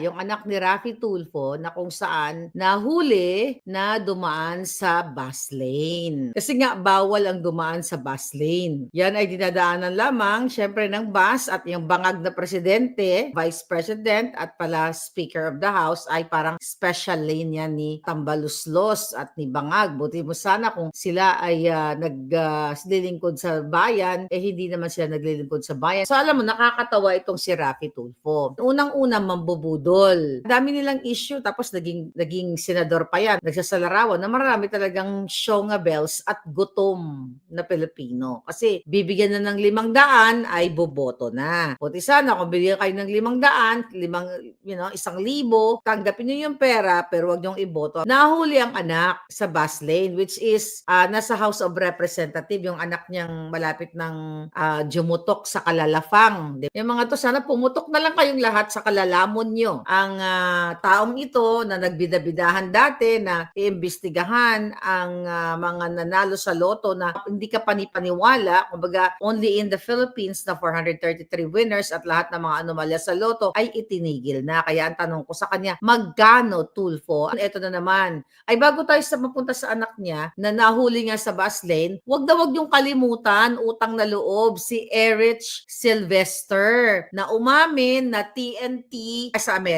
yung anak ni Rafi Tulfo na kung saan nahuli na dumaan sa bus lane. Kasi nga bawal ang dumaan sa bus lane. Yan ay dinadaanan lamang syempre ng bus at yung bangag na presidente, vice president at pala speaker of the house ay parang special lane yan ni Tambaluslos at ni Bangag. Buti mo sana kung sila ay uh, naglilingkod sa bayan, eh hindi naman sila naglilingkod sa bayan. So alam mo, nakakatawa itong si Rafi Tulfo. Unang-una, mambubudol. Dami nilang issue, tapos naging, naging senador pa yan. Nagsasalarawan na marami talagang shonga bells at gutom na Pilipino. Kasi bibigyan na ng limang daan ay boboto na. Buti sana kung bigyan kayo ng limang daan, limang, you know, isang libo, tanggapin nyo yung pera, pero wag nyong iboto. Nahuli ang anak sa bus lane, which is uh, nasa House of Representative, yung anak niyang malapit ng uh, jumutok sa kalalafang. Yung mga to, sana pumutok na lang kayong lahat sa kalalamon nyo. Ang uh, taong ito na nagbidabidahan dati na iimbestigahan ang uh, mga nanalo sa loto na hindi ka panipaniwala, kumbaga only in the Philippines na 433 winners at lahat ng mga anomalya sa loto ay itinigil na. Kaya ang tanong ko sa kanya, magkano Tulfo? Ito na naman. Ay bago tayo sa mapunta sa anak niya na nahuli nga sa bus lane, wag na wag yung kalimutan, utang na loob, si Erich Sylvester na umamin na TNT sa Amerika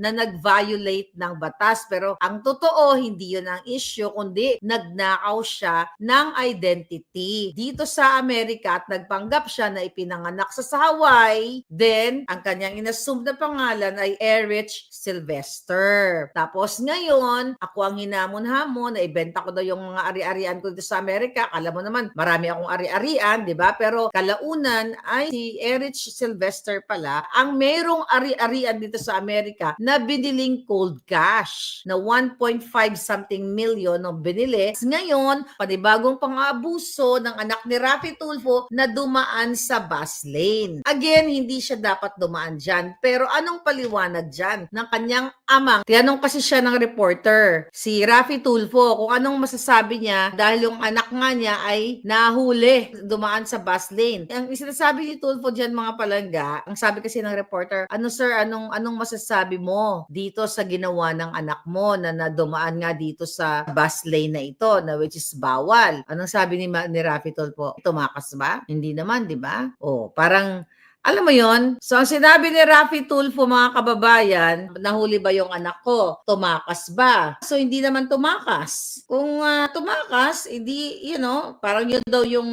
na nag-violate ng batas. Pero ang totoo, hindi yun ang issue, kundi nagnakaw siya ng identity dito sa Amerika at nagpanggap siya na ipinanganak sa Hawaii. Then, ang kanyang inassume na pangalan ay Erich Sylvester. Tapos ngayon, ako ang hinamon-hamon na ibenta ko daw yung mga ari-arian ko dito sa Amerika. Alam mo naman, marami akong ari-arian, di ba? Pero kalaunan ay si Erich Sylvester pala ang merong ari-arian dito sa Amerika na biniling cold cash na 1.5 something million ang binili. Ngayon, panibagong pang-abuso ng anak ni Rafi Tulfo na dumaan sa bus lane. Again, hindi siya dapat dumaan dyan. Pero anong paliwanag dyan ng kanyang amang? Tinanong kasi siya ng reporter, si Rafi Tulfo, kung anong masasabi niya dahil yung anak nga niya ay nahuli dumaan sa bus lane. Ang sinasabi ni Tulfo dyan mga palangga, ang sabi kasi ng reporter, ano sir, anong, anong masasabi mo dito sa ginawa ng anak mo na nadumaan nga dito sa bus lane na ito na which is bawal. Anong sabi ni, ni Rafi Tulfo? Tumakas ba? Hindi naman, di ba? O, parang alam mo yon? So, ang sinabi ni Rafi Tulfo, mga kababayan, nahuli ba yung anak ko? Tumakas ba? So, hindi naman tumakas. Kung uh, tumakas, edi, you know, parang yun daw yung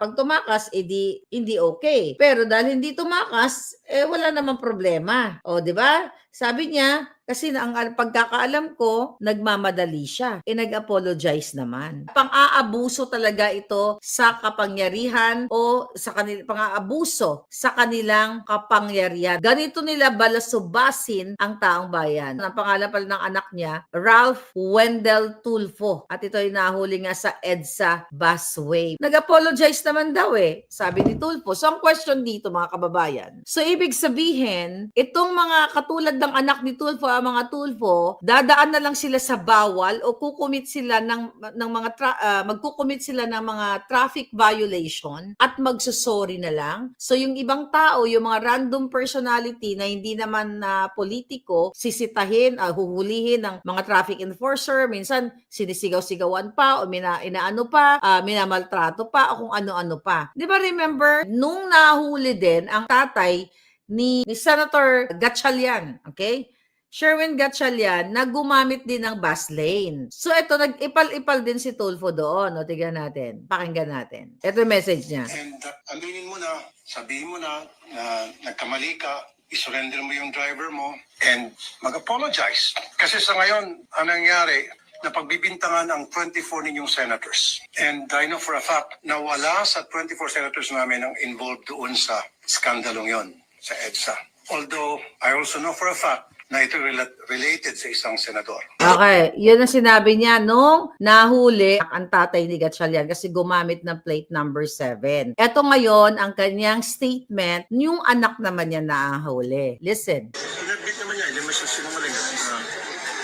pag tumakas, edi, hindi okay. Pero dahil hindi tumakas, eh, wala namang problema. O, di ba? Sabi niya, kasi ang pagkakaalam ko, nagmamadali siya. E nag-apologize naman. Pang-aabuso talaga ito sa kapangyarihan o sa kanil pang-aabuso sa kanilang kapangyarihan. Ganito nila balasubasin ang taong bayan. Ang pangalan pala ng anak niya, Ralph Wendell Tulfo. At ito ay nahuli nga sa EDSA busway. Nag-apologize naman daw eh, sabi ni Tulfo. So ang question dito mga kababayan. So ibig sabihin, itong mga katulad ng anak ni Tulfo mga tulfo, dadaan na lang sila sa bawal o kukumit sila ng ng mga tra- uh, magkukumit sila ng mga traffic violation at magsusorry na lang. So yung ibang tao, yung mga random personality na hindi naman na uh, politiko, sisitahin, uh, huhulihin ng mga traffic enforcer, minsan sinisigaw-sigawan pa o mina, inaano pa, uh, minamaltrato pa o kung ano-ano pa. 'Di ba remember nung nahuli din ang tatay ni, ni Senator Gatchalian, okay? Sherwin Gatchalian na gumamit din ng bus lane. So ito, nag-ipal-ipal din si Tulfo doon. O, tignan natin. Pakinggan natin. Ito yung message niya. And uh, aminin mo na, sabihin mo na na nagkamali ka, isurrender mo yung driver mo, and mag-apologize. Kasi sa ngayon, ang nangyari, na pagbibintangan ang 24 ninyong senators. And I know for a fact na wala sa 24 senators namin ang involved doon sa skandalong yon sa EDSA. Although, I also know for a fact na ito rela- related sa isang senador. Okay, yun ang sinabi niya nung nahuli ang tatay ni Gatchalian kasi gumamit ng plate number 7. Ito ngayon ang kanyang statement, yung anak naman niya nahuli. Listen. Inadmit naman niya, hindi siya sinungaling na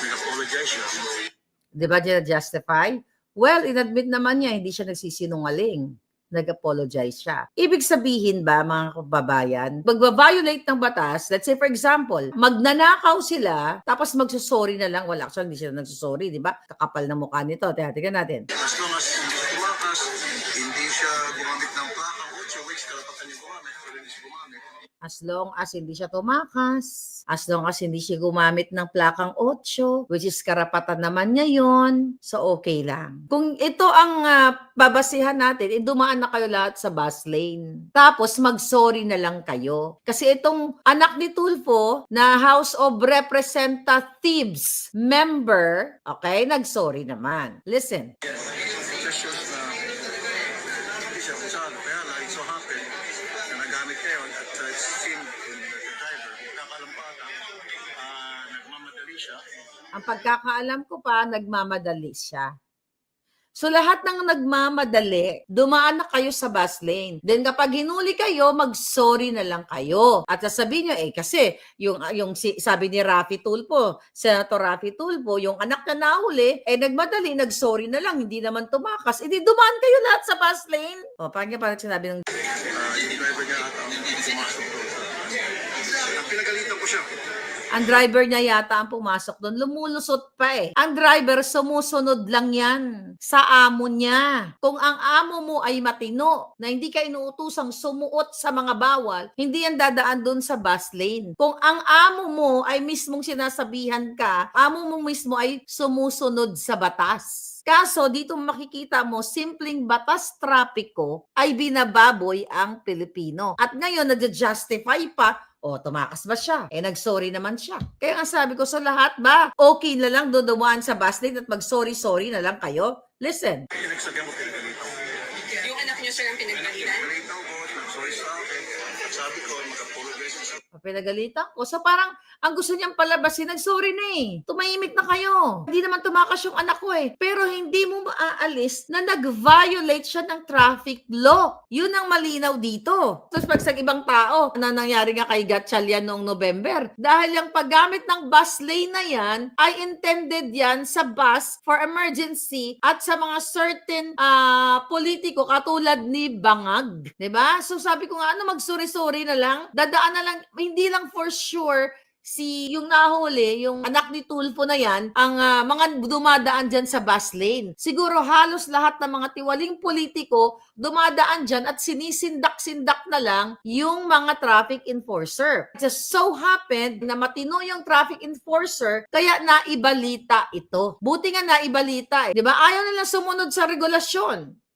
nag-apologize. Di ba niya justify? Well, inadmit naman niya, hindi siya nagsisinungaling. Nag-apologize siya. Ibig sabihin ba, mga kababayan, magbabiolate ng batas, let's say for example, magnanakaw sila, tapos magsusorry na lang, wala, actually hindi sila nagsusorry, di ba? Kakapal na mukha nito. Tingnan natin. As long as hindi siya tumakas, hindi siya gumamit ng plaka, 8 weeks, karapatan niya gumamit, hindi siya gumamit. As long as hindi siya tumakas, as long as hindi siya gumamit ng plakang 8, which is karapatan naman niya yon, so okay lang. Kung ito ang ah, babasihan natin, eh, dumaan na kayo lahat sa bus lane. Tapos mag-sorry na lang kayo. Kasi itong anak ni Tulfo na House of Representatives member, okay, nag-sorry naman. Listen. Just Ang pagkakaalam ko pa, nagmamadali siya. So lahat ng nagmamadali, dumaan na kayo sa bus lane. Then kapag hinuli kayo, mag-sorry na lang kayo. At sasabihin nyo, eh kasi yung, yung sabi ni Rafi Tulpo, Senator Rafi Tulpo, yung anak na nahuli, eh nagmadali, nag-sorry na lang, hindi naman tumakas. Eh di dumaan kayo lahat sa bus lane. O, parang parang sinabi ng Uh, yung driver niya hindi pumasok doon. Pinagalitan ko siya. Ang driver niya yata ang pumasok doon. Lumulusot pa eh. Ang driver, sumusunod lang yan sa amo niya. Kung ang amo mo ay matino, na hindi ka inuutusang sumuot sa mga bawal, hindi yan dadaan doon sa bus lane. Kung ang amo mo ay mismong sinasabihan ka, amo mo mismo ay sumusunod sa batas. Kaso dito makikita mo, simpleng batas trapiko ay binababoy ang Pilipino. At ngayon, nadja-justify pa o, tumakas ba siya? Eh, nag-sorry naman siya. Kaya nga sabi ko sa lahat ba, okay na lang dodumaan sa bus lane at mag-sorry-sorry na lang kayo? Listen. Yung anak niyo sir ang pinagalitan? Sorry sa akin. Sabi ko, pinagalitan ko. So parang, ang gusto niyang palabasin, nag-sorry na eh. Tumahimik na kayo. Hindi naman tumakas yung anak ko eh. Pero hindi mo maaalis na nag-violate siya ng traffic law. Yun ang malinaw dito. Tapos pag sa ibang tao, na nangyari nga kay Gatchalian noong November, dahil yung paggamit ng bus lane na yan, ay intended yan sa bus for emergency at sa mga certain ah politiko katulad ni Bangag. ba? So sabi ko nga, ano, mag-sorry-sorry na lang. Dadaan na lang, hindi lang for sure si yung nahuli, yung anak ni Tulfo na yan, ang ah, mga dumadaan dyan sa bus lane. Siguro halos lahat ng mga tiwaling politiko dumadaan dyan at sinisindak-sindak na lang yung mga traffic enforcer. It just so happened na matino yung traffic enforcer kaya naibalita ito. Buti nga naibalita eh. Di ba? Ayaw nila sumunod sa regulasyon.